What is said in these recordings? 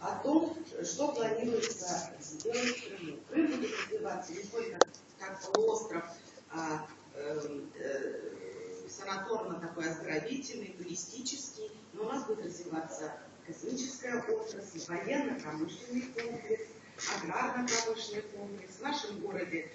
о том, что планируется сделать в Крыму. Крым будет развиваться не только как полуостров, а э, э, санаторно такой оздоровительный, туристический, но у нас будет развиваться космическая отрасль, военно-промышленный комплекс, аграрно-промышленный комплекс. В нашем городе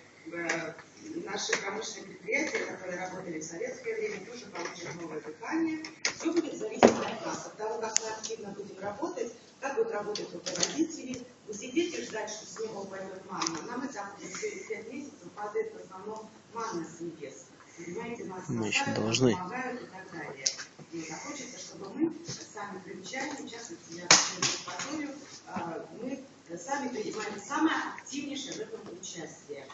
наши промышленные предприятия, которые работали в советское время, тоже получат новое дыхание. Все будет зависеть от нас, от того, как мы активно будем работать, как будут работать руководители. Вы сидите ждать, что с неба упадет манна. Нам и так через 5 месяцев падает в основном манна с небес. Понимаете, нас Мы еще должны. помогают и так далее. И хочется, чтобы мы сами примечали, в частности, я хочу Евпаторию, мы сами принимали самое активнейшее в этом участие.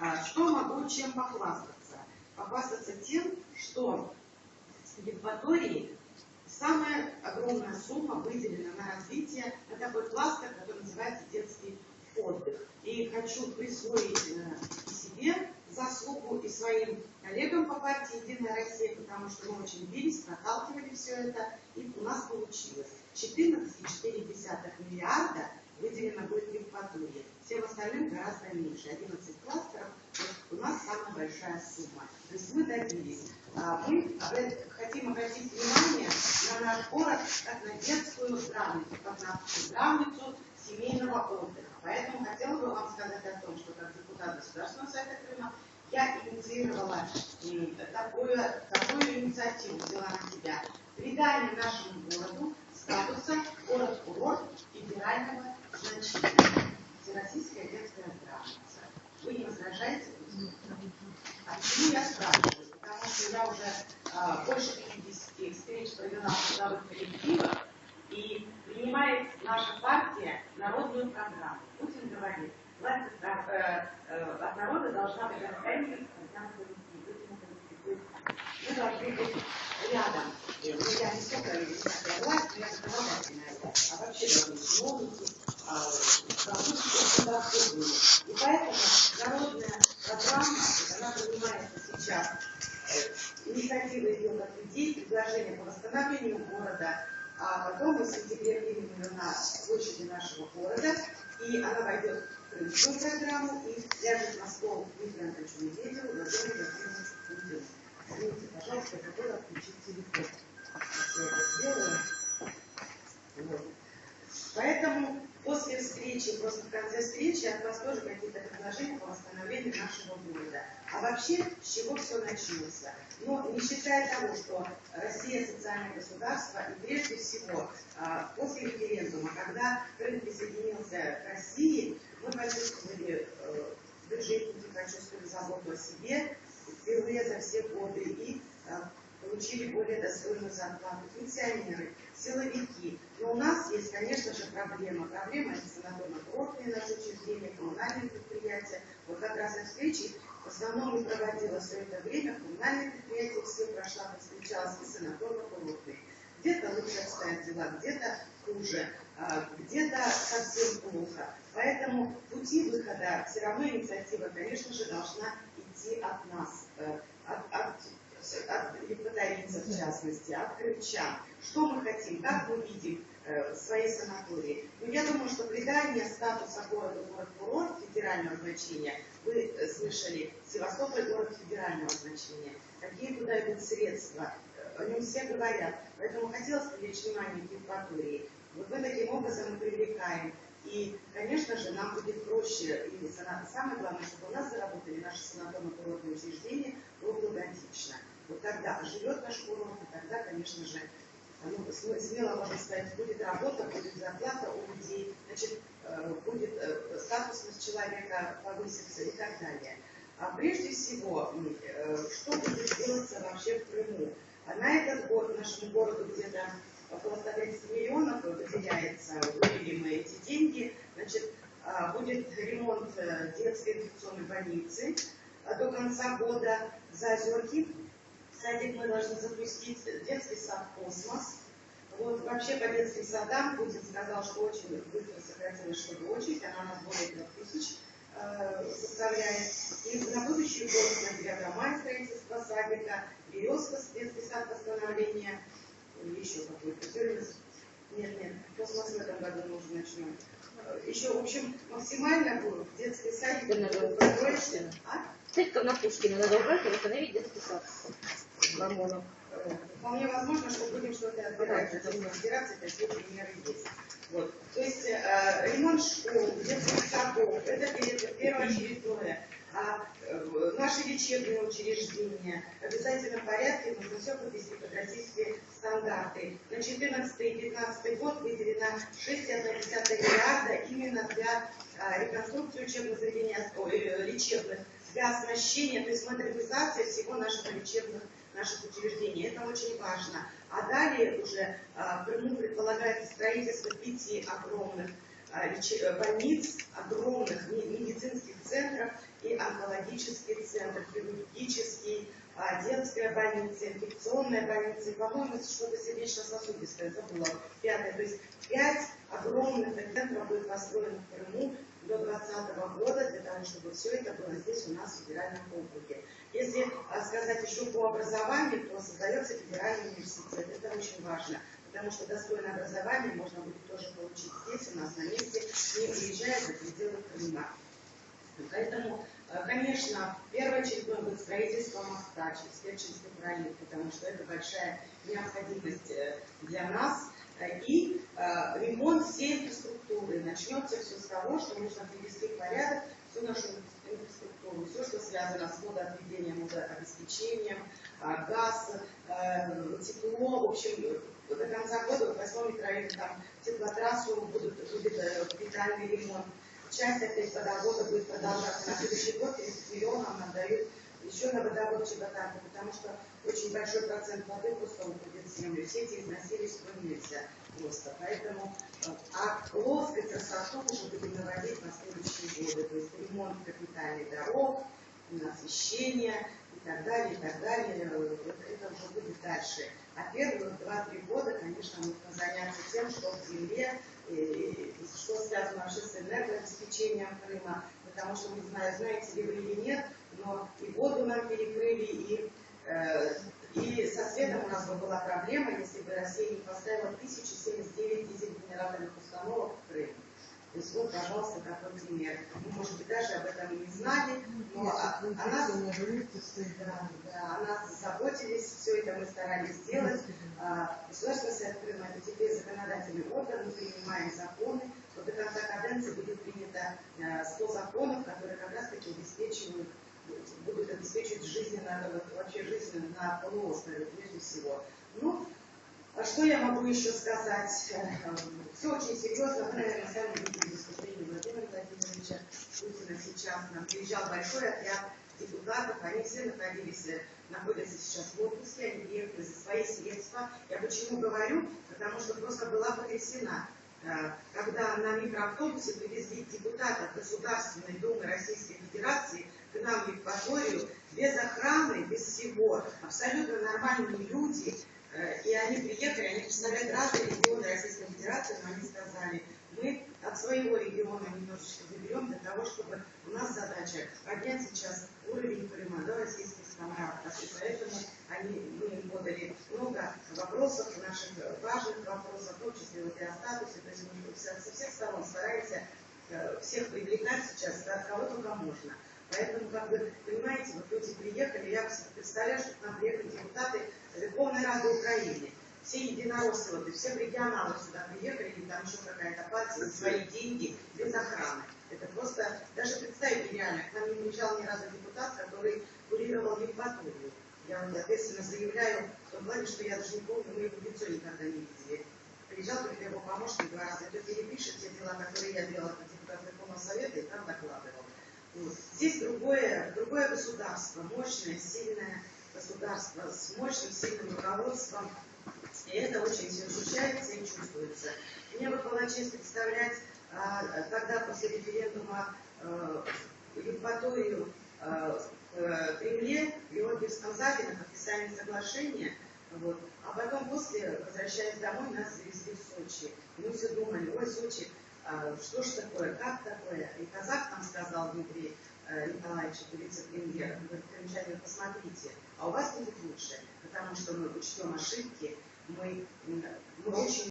А, Что могу чем похвастаться? Похвастаться тем, что в Евпатории самая огромная сумма выделена на развитие на такой кластер, который называется детский отдых. И хочу присвоить э, себе заслугу, и своим коллегам по партии «Единая Россия», потому что мы очень бились, проталкивали все это, и у нас получилось. 14,4 миллиарда выделено будет в Евпатории. Всем остальным гораздо меньше. 11 кластеров, вот у нас самая сумма. То есть мы добились. А Мы хотим обратить внимание на наш город как на детскую здравницу, как на здравницу семейного отдыха. Поэтому хотела бы вам сказать о том, что как депутат Государственного совета Крыма я инициировала м, такую, такую инициативу, взяла на себя. Придание нашему городу статуса город-курорт федерального значения. Всероссийская детская здравница. Вы не возражаете? А почему я спрашиваю? Потому что я уже а, больше 50 встреч провела в трудовых коллективах, и принимает наша партия народную программу. Путин говорит, власть от, э, э, от народа должна быть расстояние мы должны быть рядом. Э, Ну, я не столько высокая власть, но я законодательная власть, а вообще должны быть а, быть И поэтому восстановлению города, а потом мы в сентябре примем на площади нашего города, и она войдет в крымскую программу и ляжет на стол Дмитрию Анатольевичу Медведеву, Владимиру Владимировичу Путину. Извините, пожалуйста, я забыла отключить телефон. Я это сделаю. Вот. Поэтому после встречи, просто в конце встречи от вас тоже какие-то предложения по восстановлению нашего города. А вообще, с чего все началось? Но не считая того, что Россия социальное государство, и прежде всего а, после референдума, когда Крым присоединился к России, мы почувствовали э, бюджетники, почувствовали заботу о себе впервые за все годы и а, получили более достойную зарплату. Пенсионеры, силовики. Но у нас есть, конечно же, проблема. Проблема это санаторно-курортные наши учреждения, коммунальные предприятия. Вот как раз и встречи в основном и проводила все это время коммунальные предприятия, все прошла, встречалась и санаторно-курортные. Где-то лучше обстоят дела, где-то хуже, а, где-то совсем плохо. Поэтому пути выхода, все равно инициатива, конечно же, должна идти от нас, э, от, от, от евпаторийцев в частности, от крымчан. Что мы хотим, как мы видим э, свои санатории. Ну, я думаю, что придание статуса города город-курорт федерального значения, вы э, слышали, Севастополь город федерального значения, какие туда идут средства, э, о нем все говорят. Поэтому хотелось привлечь внимание к Евпатории. Вот мы таким образом и привлекаем. И, конечно же, нам будет проще, и самое главное, чтобы у нас заработали наши санаторно-курортные учреждения. Вот тогда живет наш курорт, и тогда, конечно же, ну, см- смело можно сказать, будет работа, будет зарплата у людей, значит, э, будет э, статусность человека повысится и так далее. А прежде всего, э, что будет делаться вообще в Крыму? А на этот год нашему городу где-то около 130 миллионов выделяется, выделили мы эти деньги. Значит, а, будет ремонт детской инфекционной больницы а до конца года. Заозерки садик мы должны запустить, детский сад «Космос». Вот, вообще по детским садам Путин сказал, что очень быстро сократилась чтобы очередь, она у нас более трех тысяч э, составляет. И на будущий год на 9 мая строительство садика, березка, детский сад восстановления, еще какой-то. Сегодня- Нет, нет, космос в этом году нужен. еще, в общем, максимально будет детский садик. Да, надо убрать. А? Церковь на Пушкина надо убрать и восстановить детский сад. Мамонов. Э, Вполне возможно, что будем что-то отбирать. Российской Федерации такие примеры есть. Вот. То есть э, ремонт школ, детских садов, это пер- первоочередное. А э, наши лечебные учреждения в обязательном порядке нужно все подвести под российские стандарты. На 2014 и 2015 год выделено 6,1 миллиарда именно для а, реконструкции учебных заведений, э, лечебных, для оснащения, то есть модернизации всего нашего лечебных наших учреждений. Это очень важно. А далее уже а, в Крыму предполагается строительство пяти огромных а, э, больниц, огромных медицинских центров и онкологический центр, хирургический, а, детская больница, инфекционная больница, и, по-моему, что-то сердечно-сосудистое, было пятое. То есть пять огромных центров будет построено в Крыму до 2020 года, для того, чтобы все это было здесь у нас в федеральном округе. Если а, сказать еще по образованию, то создается федеральный университет. Это очень важно, потому что достойное образование можно будет тоже получить здесь, у нас на месте, не приезжая за пределы Крыма. Поэтому, э, конечно, первоочередное будет строительство моста через Керченский пролив, потому что это большая необходимость э, для нас. Э, И э, ремонт всей инфраструктуры. Начнется все с того, что нужно привести в порядок всю нашу инфраструктуру, все, что связано с водоотведением, водообеспечением, а, газ, э, тепло, в общем, э, до конца года в восьмом микрорайоне там теплотрассу будут, будет э, капитальный ремонт. Часть опять водовода будет продолжаться на следующий год, 30 миллионов нам дают еще на водовод Чеботарка, потому что очень большой процент воды просто уходит в землю. Все эти износили строить нельзя просто. Поэтому, э, а плоской красоту уже будем наводить на следующие годы. То есть ремонт капитальных дорог, освещение и так далее, и так далее. Э, Это, это уже будет дальше. А первые два-три года, конечно, нужно заняться тем, что в земле, э, что связано вообще с энергообеспечением Крыма, потому что, не знаю, знаете ли вы или нет, но и воду нам перекрыли, и, э, и со светом у нас бы была проблема, если бы Россия не поставила 1079 дизель-генераторных установок в Крым. То есть вот, пожалуйста, такой пример. Мы, может быть, даже об этом и не знали, но о, о нас, да, да, о нас заботились, все это мы старались сделать. А, Государственный совет Крыма это теперь законодательный орган, мы принимаем законы. Вот до конца каденции будет принято э, 100 законов, которые как раз таки обеспечивают, жизнь на, вот вообще жизнь на полуострове прежде всего. Ну, а что я могу еще сказать? Все очень серьезно. Вы, наверное, сами видели выступление Владимира Владимировича Путина сейчас. Нам приезжал большой отряд депутатов. Они все находились, э, находятся сейчас в отпуске. Они приехали за свои средства. Я почему говорю? Потому что просто была потрясена э, когда на микроавтобусе привезли депутатов Государственной Думы Российской Федерации к нам в Евпаторию без охраны, без всего, абсолютно нормальные люди, Э, и они приехали, они представляют разные регионы Российской Федерации, но они сказали, мы от своего региона немножечко заберем для того, чтобы у нас задача поднять сейчас уровень Крыма до российских стандартов. И поэтому они, мы им подали много вопросов, наших важных вопросов, в том числе вот и о статусе. То есть мы со, всех сторон стараемся э, всех привлекать сейчас, от кого только можно. Поэтому, как бы, понимаете, вот люди приехали, я представляю, что к нам приехали депутаты Верховной Рады Украины. Все единороссы, вот, и все регионалы сюда приехали, или там еще какая-то партия за свои деньги, без охраны. Это просто, даже представить нереально. К нам не приезжал ни разу депутат, который курировал Евпаторию. Я вот ответственно заявляю в том плане, что я даже не помню, мы его лицо никогда не видели. Приезжал только его помощник два раза, это перепишет те дела, которые я делала как депутат Верховного Совета, и там докладывал. Вот. Здесь другое, другое государство, мощное, сильное государство с мощным, сильным руководством. И это очень все ощущается и чувствуется. Мне вот была честь представлять, а, тогда после референдума э, Евпаторию э, в Кремле, в Георгиевском зале на подписание соглашения. Вот. А потом после, возвращаясь домой, нас завезли в Сочи. И мы все думали, ой, Сочи, а, что ж такое, как такое? И казах нам сказал Дмитрий э, Николаевич, это вице-премьер, говорит, крымчане, посмотрите, а у вас будет лучше, потому что мы учтем ошибки, мы, мы очень